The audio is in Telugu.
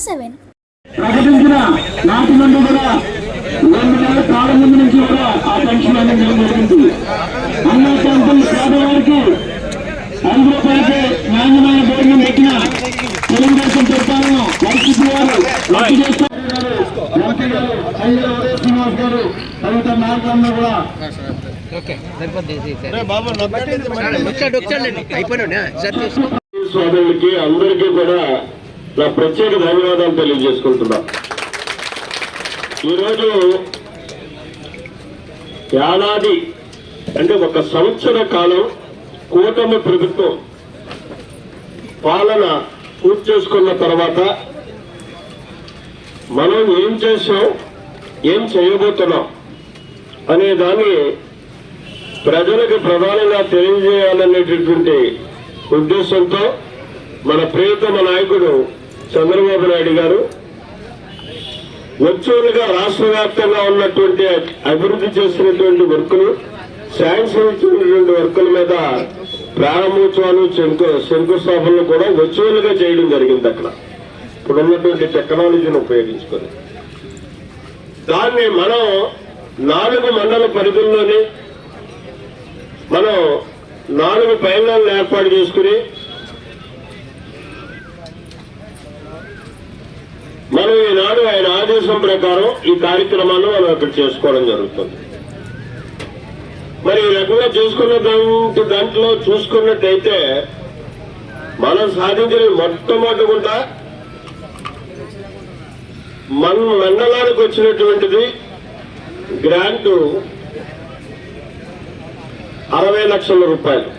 సెవెన్ ప్రకటించిన నాటి నుండి కూడా రెండు నెలల కాలం ముందు నుంచి కూడా ఆ పెన్షన్ అందించడం జరిగింది అన్న క్యాంపులు పేదవారికి ఐదు రూపాయలకి నాణ్యమైన భోజనం పెట్టిన తెలుగుదేశం చెప్తాను వైసీపీ వారు లబ్ధి చేస్తున్నారు ఎంపీ గారు అయ్యర్ ఉదయ శ్రీనివాస్ గారు తదితర నాయకులందరూ కూడా వచ్చాడు వచ్చాడండి అయిపోయినా సార్ తీసుకో సోదరులకి అందరికీ కూడా నా ప్రత్యేక ధన్యవాదాలు తెలియజేసుకుంటున్నా. ఈరోజు ఏడాది అంటే ఒక సంవత్సర కాలం కూటమి ప్రభుత్వం పాలన పూర్తి చేసుకున్న తర్వాత మనం ఏం చేసాం ఏం చేయబోతున్నాం అనే దాన్ని ప్రజలకు ప్రధానంగా తెలియజేయాలనేటటువంటి ఉద్దేశంతో మన ప్రియతమ నాయకుడు చంద్రబాబు నాయుడు గారు వర్చువల్గా రాష్ట్ర వ్యాప్తంగా ఉన్నటువంటి అభివృద్ధి చేసినటువంటి వర్కులు శాంక్షన్ ఇచ్చినటువంటి వర్కుల మీద ప్రారంభోత్సవాలు శంకు శంకుస్థాపనలు కూడా వర్చువల్గా చేయడం జరిగింది అక్కడ. ఇప్పుడు ఉన్నటువంటి టెక్నాలజీని ఉపయోగించుకొని. దాన్ని మనం నాలుగు మండల పరిధుల్లోనే మనం నాలుగు పైనాలను ఏర్పాటు చేసుకుని మనం ఈనాడు ఆయన ఆదేశం ప్రకారం ఈ కార్యక్రమాన్ని మనం ఇక్కడ చేసుకోవడం జరుగుతుంది. మరి ఈ రకంగా చూసుకున్న దాంట్లో దాంట్లో చూసుకున్నట్టయితే మనం సాధించిన మొట్టమొదటిగా మన మండలానికి వచ్చినటువంటిది గ్రాంటు అరవై లక్షల రూపాయలు.